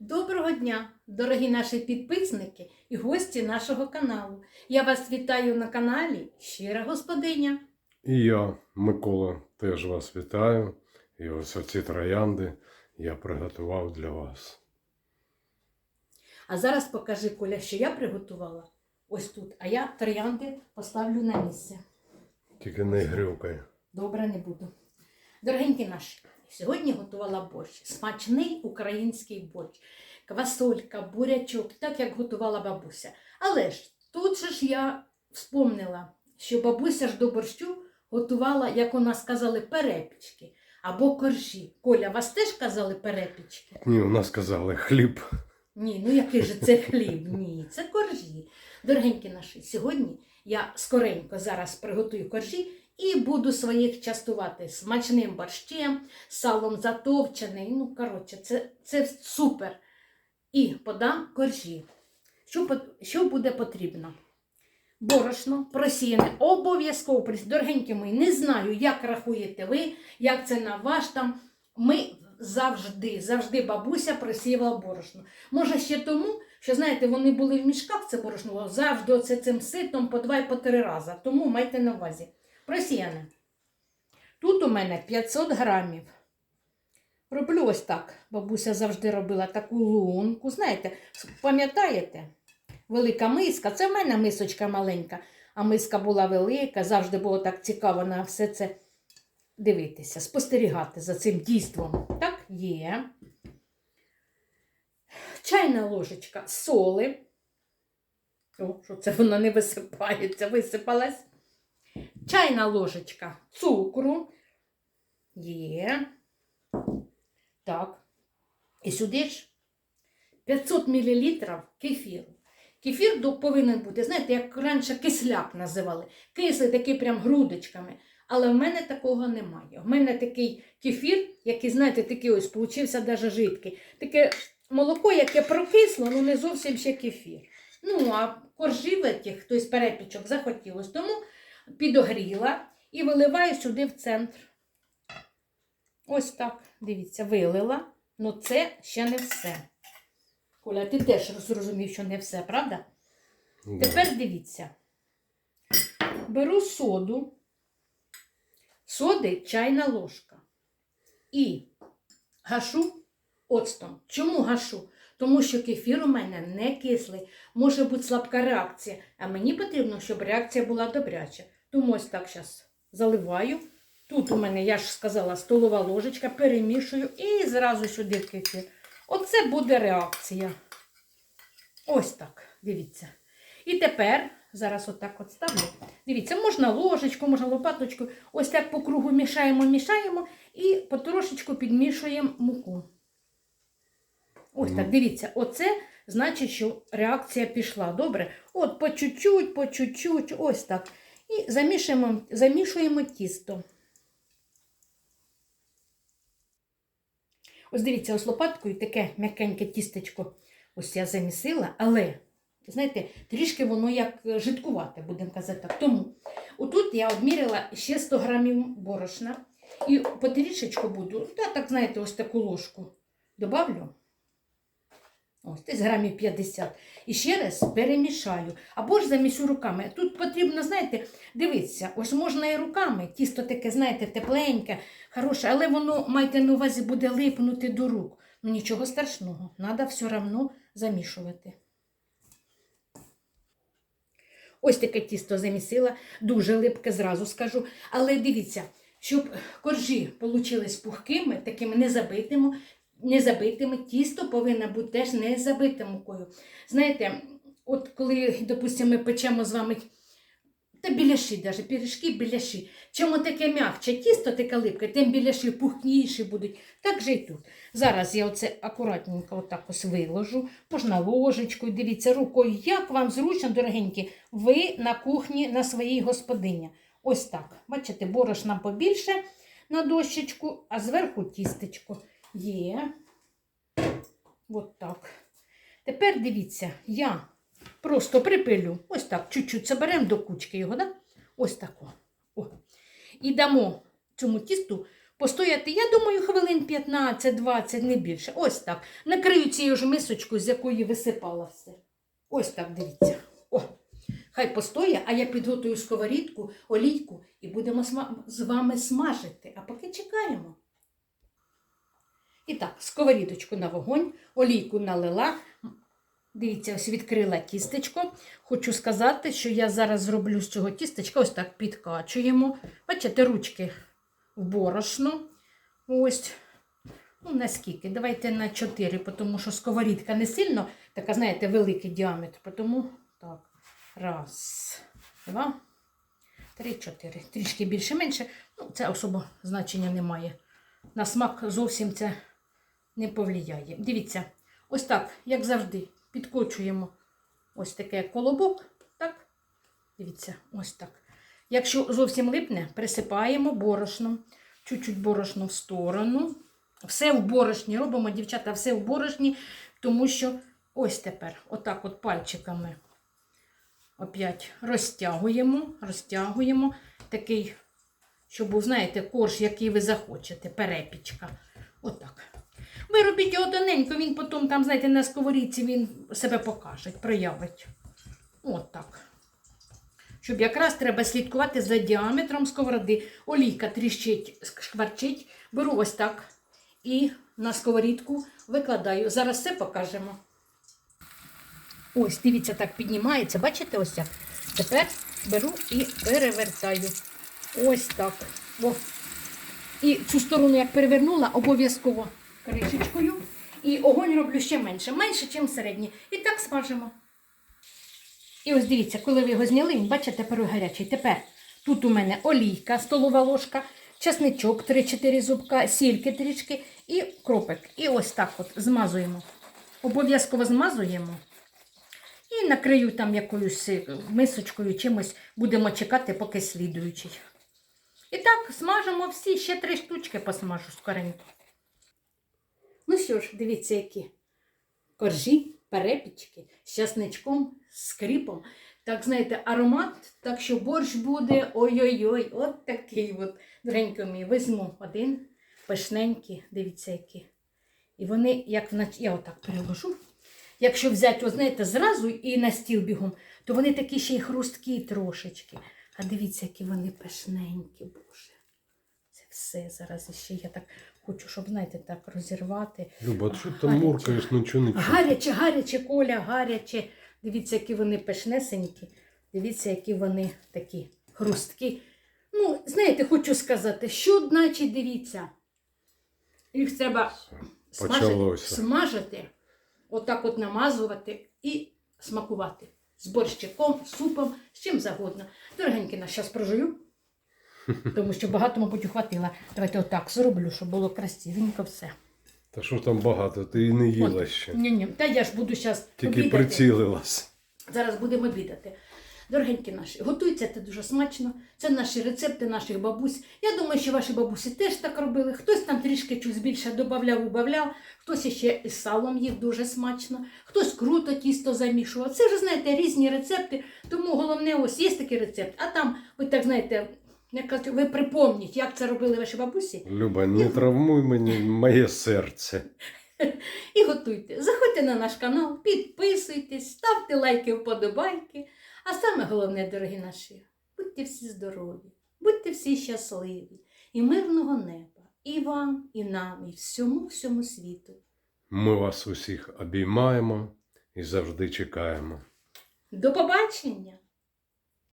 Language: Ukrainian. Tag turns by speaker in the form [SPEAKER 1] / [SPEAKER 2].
[SPEAKER 1] Доброго дня, дорогі наші підписники і гості нашого каналу. Я вас вітаю на каналі Щира Господиня.
[SPEAKER 2] І я, Микола, теж вас вітаю. І ось оці троянди я приготував для вас.
[SPEAKER 1] А зараз покажи, Коля, що я приготувала ось тут, а я троянди поставлю на місце.
[SPEAKER 2] Тільки не грюкай.
[SPEAKER 1] Добре, не буду. Дорогенькі наші, сьогодні готувала борщ. Смачний український борщ. Квасолька, бурячок, так як готувала бабуся. Але ж тут же ж я вспомнила, що бабуся ж до борщу готувала, як у нас казали, перепічки або коржі. Коля, вас теж казали перепічки?
[SPEAKER 2] Ні, у нас казали хліб.
[SPEAKER 1] Ні, ну який же це хліб? Ні, це коржі. Дорогенькі наші, сьогодні я скоренько зараз приготую коржі і буду своїх частувати смачним борщем, салом затовчений. Ну, коротше, це, це супер. І подам коржі. Що, що буде потрібно? Борошно просіяне, обов'язково. Дорогенькі мої, не знаю, як рахуєте ви, як це на ваш там. Ми завжди, завжди бабуся просіювала борошно. Може ще тому, що знаєте, вони були в мішках, це борошно, завжди оце цим ситом по два і по три рази. Тому майте на увазі. Просіяне. Тут у мене 500 грамів. Роблю ось так. Бабуся завжди робила таку лунку. Знаєте, пам'ятаєте? Велика миска. Це в мене мисочка маленька, а миска була велика, завжди було так цікаво на все це дивитися, спостерігати за цим дійством. Так, є. Чайна ложечка соли. О, що це вона не висипається, висипалась. Чайна ложечка цукру. Є. Так. І сюди ж 500 мл кефіру. Кефір повинен бути, знаєте, як раніше кисляк називали. Кислий такий прям грудочками. Але в мене такого немає. У мене такий кефір, який, знаєте, такий ось получився даже жидкий. Таке молоко, яке прокисло, ну не зовсім ще кефір. Ну, а коржі в этих, хтось перепічок захотілось, тому підогріла і виливаю сюди в центр. Ось так, дивіться, вилила. Ну це ще не все. Коля, ти теж зрозумів, що не все, правда?
[SPEAKER 2] Да.
[SPEAKER 1] Тепер дивіться. Беру соду, соди чайна ложка. І гашу оцтом. Чому гашу? Тому що кефір у мене не кислий, може бути слабка реакція, а мені потрібно, щоб реакція була добряча. Тому ось так зараз заливаю. Тут у мене, я ж сказала, столова ложечка, перемішую і зразу сюди кефір. Оце буде реакція. Ось так, дивіться. І тепер, зараз отак от ставлю. Дивіться, можна ложечку, можна лопаточку. Ось так по кругу мішаємо, мішаємо і потрошечку підмішуємо муку. Ось так, дивіться, оце значить, що реакція пішла. Добре? От по чуть-чуть, по чуть-чуть, ось так. І замішуємо, замішуємо тісто. Ось дивіться, ось лопаткою таке м'якеньке тістечко. Ось я замісила, але, знаєте, трішки воно як е, жидкувате, будемо казати так. Тому отут я обміряла ще 100 грамів борошна. І потрішечку буду, та так, знаєте, ось таку ложку добавлю. Ось, десь грамів 50. І ще раз перемішаю. Або ж замісю руками. Тут потрібно, знаєте, дивитися, ось можна і руками. Тісто таке, знаєте, тепленьке, хороше, але воно, майте на увазі, буде липнути до рук. Ну нічого страшного, треба все одно замішувати. Ось таке тісто замісила, дуже липке, зразу скажу. Але дивіться, щоб коржі вийшли пухкими, такими незабитими, незабитими, тісто повинно бути теж не забите мукою. Знаєте, от коли, допустимо, ми печемо з вами та біляші, навіть пиріжки, біляші. Чому таке м'якче тісто, таке липке, тим біляші пухніші будуть. Так же і тут. Зараз я оце акуратненько отак ось виложу, можна ложечкою, дивіться, рукою, як вам зручно, дорогенькі, ви на кухні на своїй господині. Ось так. Бачите, борошна побільше на дощечку, а зверху тістечко. Є. От так. Тепер дивіться, я просто припилю. Ось так, чуть-чуть заберемо до кучки його, да? Ось тако. О. І дамо цьому тісту постояти, я думаю, хвилин 15-20, не більше. Ось так. Накрию цією ж мисочкою, з якої висипала все. Ось так, дивіться. О, хай постоє, а я підготую сковорідку, олійку і будемо з вами смажити. А поки чекаємо. І так, сковорідочку на вогонь, олійку налила. Дивіться, ось відкрила тістечко. Хочу сказати, що я зараз зроблю з цього тістечка, ось так підкачуємо. Бачите, ручки в борошно. Ось. Ну, наскільки? Давайте на 4, тому що сковорідка не сильно, така, знаєте, великий діаметр. Тому так. Раз, два, три, чотири. Трішки більше менше. Ну, це особо значення немає. На смак зовсім це не повлияє. Дивіться, ось так, як завжди, підкочуємо ось таке колобок. Так. Дивіться, ось так. Якщо зовсім липне, присипаємо борошном, чуть-чуть борошно в сторону. Все в борошні робимо, дівчата, все в борошні, тому що ось тепер, отак от пальчиками опять розтягуємо, розтягуємо такий, щоб був, знаєте, корж, який ви захочете, перепічка. Отак. Ви робіть його тоненько, він потім там, знаєте, на сковорідці він себе покаже, проявить. Отак. Щоб якраз треба слідкувати за діаметром сковороди. Олійка тріщить, шкварчить. Беру ось так і на сковорідку викладаю. Зараз все покажемо. Ось, дивіться, так піднімається. Бачите, ось як? Тепер беру і перевертаю. Ось так. О. І цю сторону, як перевернула, обов'язково кришечкою. І огонь роблю ще менше, менше, ніж середній. І так смажимо. І ось дивіться, коли ви його зняли, він, бачите, тепер гарячий. Тепер тут у мене олійка, столова ложка, часничок 3-4 зубка, сільки трішки і кропик. І ось так от змазуємо. Обов'язково змазуємо. І накрию там якоюсь е, мисочкою, чимось будемо чекати, поки слідуючий. І так, смажимо всі, ще три штучки посмажу скоренько. Ну що ж, дивіться, які коржі, перепічки з часничком, з кріпом. Так, знаєте, аромат, так що борщ буде ой-ой-ой, от такий от. Доренько мій, візьму один, пишненький, дивіться, які. І вони, як внач... я отак переложу. Якщо взяти, от, знаєте, зразу і на стіл бігом, то вони такі ще й хрусткі трошечки. А дивіться, які вони пишненькі, боже. Все зараз іще я так хочу, щоб, знаєте, так розірвати.
[SPEAKER 2] Люба, що ти там муркаєш, ну чого не чути?
[SPEAKER 1] Гаряче, гаряче, Коля, гаряче. Дивіться, які вони пишнесенькі. Дивіться, які вони такі хрусткі. Ну, знаєте, хочу сказати, що значить дивіться. Їх треба смажити, смажити, отак от намазувати і смакувати. З борщиком, супом, з чим завгодно. Дорогенькі, нас зараз прожую, тому що багато, мабуть, ухватила. Давайте отак зроблю, щоб було красивенько все.
[SPEAKER 2] Та що там багато, ти і не їла ще.
[SPEAKER 1] Ні, ні, та я ж буду зараз
[SPEAKER 2] Тільки прицілилась.
[SPEAKER 1] Зараз будемо обідати. Дорогенькі наші, готується це дуже смачно. Це наші рецепти наших бабусь. Я думаю, що ваші бабусі теж так робили. Хтось там трішки щось більше додавав, убавляв, хтось ще із салом їв дуже смачно, хтось круто тісто замішував. Це вже, знаєте, різні рецепти. Тому головне, ось є такий рецепт. А там, ви так знаєте, як кажуть, ви припомніть, як це робили ваші бабусі.
[SPEAKER 2] Люба, не травмуй мені моє серце.
[SPEAKER 1] І готуйте. Заходьте на наш канал, підписуйтесь, ставте лайки, вподобайки. А саме головне, дорогі наші, будьте всі здорові, будьте всі щасливі і мирного неба. І вам, і нам, і всьому всьому світу.
[SPEAKER 2] Ми вас усіх обіймаємо і завжди чекаємо.
[SPEAKER 1] До побачення!